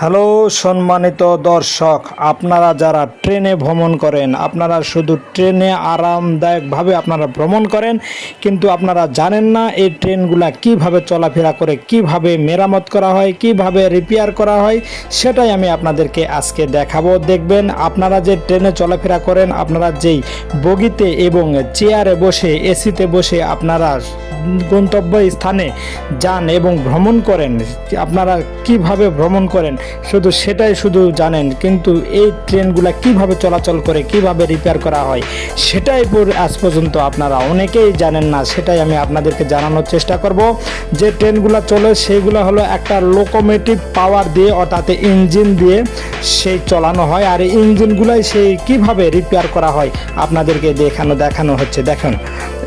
Hello, সম্মানিত দর্শক, আপনারা যারা ট্রেনে ভ্রমণ করেন, আপনারা শুধু ট্রেনে আরামদায়কভাবে আপনারা ভ্রমণ করেন, কিন্তু আপনারা জানেন না এই ট্রেনগুলা কীভাবে চলাফেরা করে, কীভাবে মেরামত করা হয়, কীভাবে রিপেয়ার করা হয়, সেটাই আমি আপনাদেরকে আজকে দেখাবো। দেখবেন, আপনারা যে ট্রেনে চলাফেরা করেন, আপনারা যেই বগিতে এবং চেয়ারে বসে, এসিতে বসে আপনারা গন্তব্য স্থানে যান এবং ভ্রমণ করেন, আপনারা কীভাবে ভ্রমণ করেন শুধু সেটাই শুধু জানেন, কিন্তু এই ট্রেনগুলো কীভাবে চলাচল করে, কীভাবে রিপেয়ার করা হয়, সেটাই আজ পর্যন্ত আপনারা অনেকেই জানেন না, সেটাই আমি আপনাদেরকে জানানোর চেষ্টা করব। যে ট্রেনগুলো চলে, সেইগুলো হলো একটা লোকোমেটিভ পাওয়ার দিয়ে, অর্থাৎ ইঞ্জিন দিয়ে সেই চলানো হয়। আর ইঞ্জিনগুলাই সেই কীভাবে রিপেয়ার করা হয়, আপনাদেরকে দেখানো দেখানো হচ্ছে। দেখেন,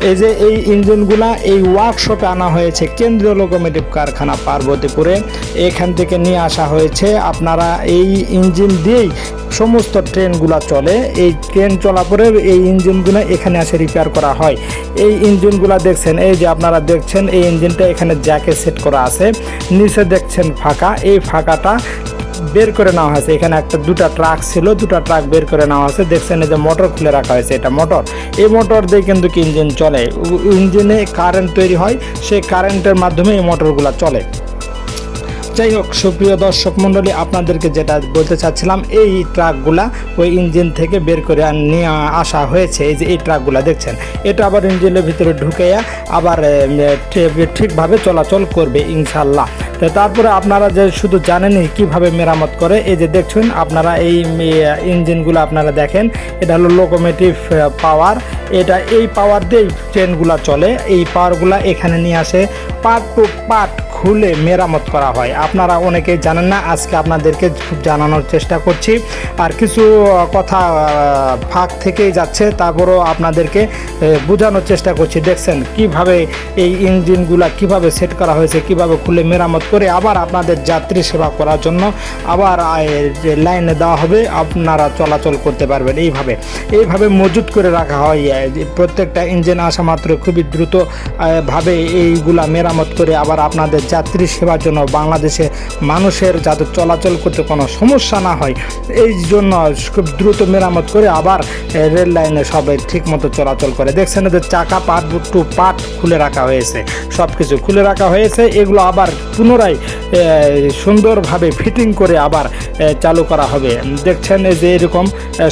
এই যে এই ইঞ্জিনগুলা এই ওয়ার্কশপে আনা হয়েছে কেন্দ্রীয় লোকোমেটিভ কারখানা পার্বতীপুরে। এখান থেকে নিয়ে আসা হয়েছে আপনারা এই ইঞ্জিন দিয়েই সমস্ত ট্রেনগুলা চলে। এই ট্রেন চলা পরে এই ইঞ্জিনগুলো এখানে আসে রিপেয়ার করা হয়। এই ইঞ্জিনগুলা দেখছেন, এই যে আপনারা দেখছেন, এই ইঞ্জিনটা এখানে জ্যাকে সেট করা আছে। নিচে দেখছেন ফাঁকা। এই ফাঁকাটা বের করে নেওয়া হয়েছে। এখানে একটা, দুটা ট্রাক ছিল, দুটা ট্রাক বের করে নেওয়া হয়েছে দেখছেন, এই যে মোটর খুলে রাখা হয়েছে, এটা মোটর এই মোটর দিয়ে কিন্তু ইঞ্জিন চলে? ইঞ্জিনে কারেন্ট তৈরি হয়, সেই কারেন্টের মাধ্যমে এই মোটরগুলো চলে। যাই হোক, সুপ্রিয় দর্শক মণ্ডলী, আপনাদেরকে যেটা বলতে চাচ্ছিলাম, এই ট্রাকগুলা ওই ইঞ্জিন থেকে বের করে নিয়ে আসা হয়েছে। এই যে এই ট্রাকগুলা, দেখছেন? এটা আবার ইঞ্জিনের ভিতরে ঢুকেয়া আবার ঠিকভাবে চলাচল করবে ইনশাল্লাহ তো তারপরে আপনারা যে শুধু জানেনই কীভাবে মেরামত করে, এই যে দেখছেন, আপনারা এই ইঞ্জিনগুলো আপনারা দেখেন, এটা হলো লোকোমেটিভ পাওয়ার এটা এই পাওয়ার দিয়েই ট্রেনগুলো চলে, এই পাওয়ারগুলো এখানে নিয়ে আসে পার্ট টু পার্ট খুলে মেরামত করা হয়। আপনারা অনেকেই জানেন না, আজকে আপনাদেরকে জানানোর চেষ্টা করছি। আর কিছু কথা ফাঁক থেকেই যাচ্ছে, তারপরও আপনাদেরকে বোঝানোর চেষ্টা করছি। দেখছেন, কীভাবে এই ইঞ্জিনগুলা কীভাবে সেট করা হয়েছে, কীভাবে খুলে মেরামত করে আবার আপনাদের যাত্রী সেবা করার জন্য আবার লাইনে দেওয়া হবে, আপনারা চলাচল করতে পারবেন এইভাবে। এইভাবে মজুত করে রাখা হয় প্রত্যেকটা ইঞ্জিন আসা মাত্র খুবই দ্রুত ভাবে এইগুলা মেরামত করে আবার আপনাদের যাত্রী সেবার জন্য বাংলাদেশে মানুষের যাতে চলাচল করতে কোনো সমস্যা না হয়, এই জন্য খুব দ্রুত মেরামত করে আবার রেল লাইনে সবাই ঠিক মতো চলাচল করে। দেখছেন যে চাকা পাট টু পাট খুলে রাখা হয়েছে সব কিছু খুলে রাখা হয়েছে, এগুলো আবার পুনরায় সুন্দরভাবে ফিটিং করে আবার চালু করা হবে। দেখছেন যে এরকম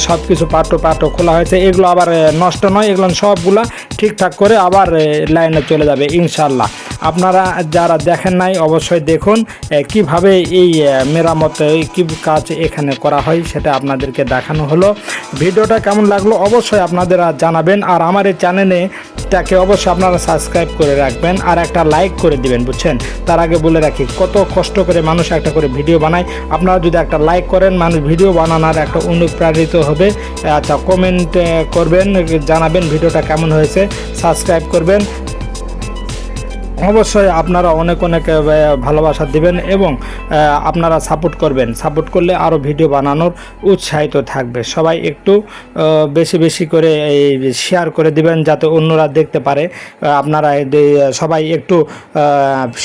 সব কিছু পাটো পাটো খোলা হয়েছে, এগুলো আবার নষ্ট নয়, এগুলো সবগুলা ঠিকঠাক করে আবার লাইনে চলে যাবে ইনশাল্লাহ আপনারা যারা দেখেন নাই, অবশ্যই দেখুন কীভাবে এই মেরামত কি কাজ এখানে করা হয় সেটা আপনাদেরকে দেখানো হলো। ভিডিওটা কেমন লাগল অবশ্যই আপনারা জানাবেন, আর আমার এই চ্যানেলে তাকে অবশ্যই আপনারা সাবস্ক্রাইব করে রাখবেন, আর একটা লাইক করে দিবেন, বুঝছেন? তার আগে বলে রাখি, কত কষ্ট করে মানুষ একটা করে ভিডিও বানায়। আপনারা যদি একটা লাইক করেন, মানুষ ভিডিও বানানোর একটা অনুপ্রাণিত হবে। আচ্ছা কমেন্ট করবেন, জানাবেন ভিডিওটা কেমন হয়েছে, সাবস্ক্রাইব করবেন। অবশ্যই আপনারা অনেক অনেক ভালোবাসা দিবেন এবং আপনারা সাপোর্ট করবেন। সাপোর্ট করলে আরও ভিডিও বানানোর উৎসাহিত থাকবে। সবাই একটু বেশি বেশি করে এই শেয়ার করে দিবেন যাতে অন্যরা দেখতে পারে। আপনারা সবাই একটু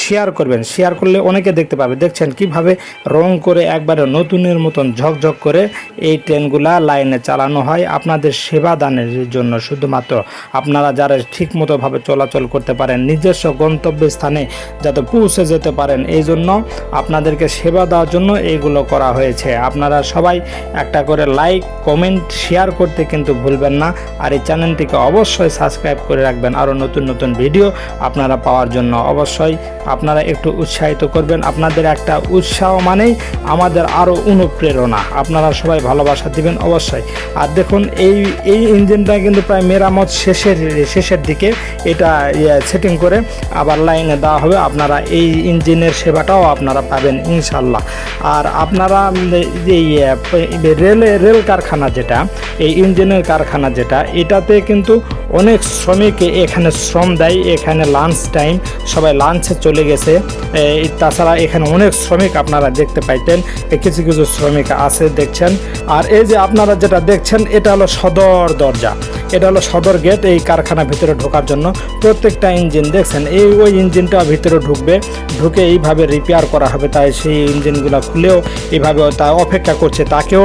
শেয়ার করবেন। শেয়ার করলে অনেকে দেখতে পাবে। দেখছেন কীভাবে রং করে একবারে নতুনের মতন ঝকঝক করে এই ট্রেনগুলা লাইনে চালানো হয়। আপনাদের সেবা দানের জন্য শুধুমাত্র আপনারা যারা ঠিকমতোভাবে চলাচল করতে পারেন, নিজস্ব গন্তব্যস্থানে যাতে পৌঁছে যেতে পারেন। এই জন্য আপনাদেরকে সেবা দেওয়ার জন্য এইগুলো করা হয়েছে। আপনারা সবাই একটা করে লাইক কমেন্ট শেয়ার করতে কিন্তু ভুলবেন না। আর এই চ্যানেলটিকে অবশ্যই সাবস্ক্রাইব করে রাখবেন। আরও নতুন নতুন ভিডিও আপনারা পাওয়ার জন্য অবশ্যই আপনারা একটু উৎসাহিত করবেন। আপনাদের একটা উৎসাহ মানেই আমাদের আরও অনুপ্রেরণা। আপনারা সবাই ভালোবাসা দিবেন অবশ্যই। আর দেখুন, এই এই ইঞ্জিনটা কিন্তু প্রায় মেরামত শেষের শেষের দিকে এটা সেটিং করে আবার লাইনে দেওয়া হবে। আপনারা এই ইঞ্জিনের সেবাটাও আপনারা পাবেন ইনশাল্লাহ আর আপনারা এই রেলে, রেল কারখানা যেটা, এই ইঞ্জিনের কারখানা যেটা, এটাতে কিন্তু অনেক শ্রমিক এখানে শ্রম দেয়। এখানে লাঞ্চ টাইম সবাই লাঞ্চে চলে গেছে। তাছাড়া এখানে অনেক শ্রমিক আপনারা দেখতে পাইতেন। কিছু কিছু শ্রমিক আছে দেখছেন। আর এই যে আপনারা যেটা দেখছেন, এটা হলো সদর দরজা। এটা হলো সদর গেট এই কারখানা ভিতরে ঢোকার জন্য। প্রত্যেকটা ইঞ্জিন দেখছেন, এই ওই ইঞ্জিনটা ভিতরে ঢুকবে, ঢুকে এইভাবে রিপেয়ার করা হবে, তাই সেই ইঞ্জিনগুলো খুলেও এইভাবে তা অপেক্ষা করছে, তাকেও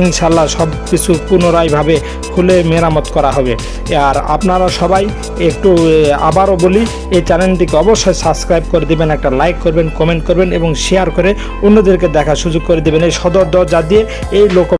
ইনশাল্লাহ সব কিছু পুনরায়ভাবে খুলে মেরামত করা হবে। আর আপনারা সবাই একটু আবারও বলি, এই চ্যানেলটিকে অবশ্যই সাবস্ক্রাইব করে দিবেন, একটা লাইক করবেন কমেন্ট করবেন এবং শেয়ার করে অন্যদেরকে দেখার সুযোগ করে দেবেন। এই সদর দরজা দিয়ে এই লোক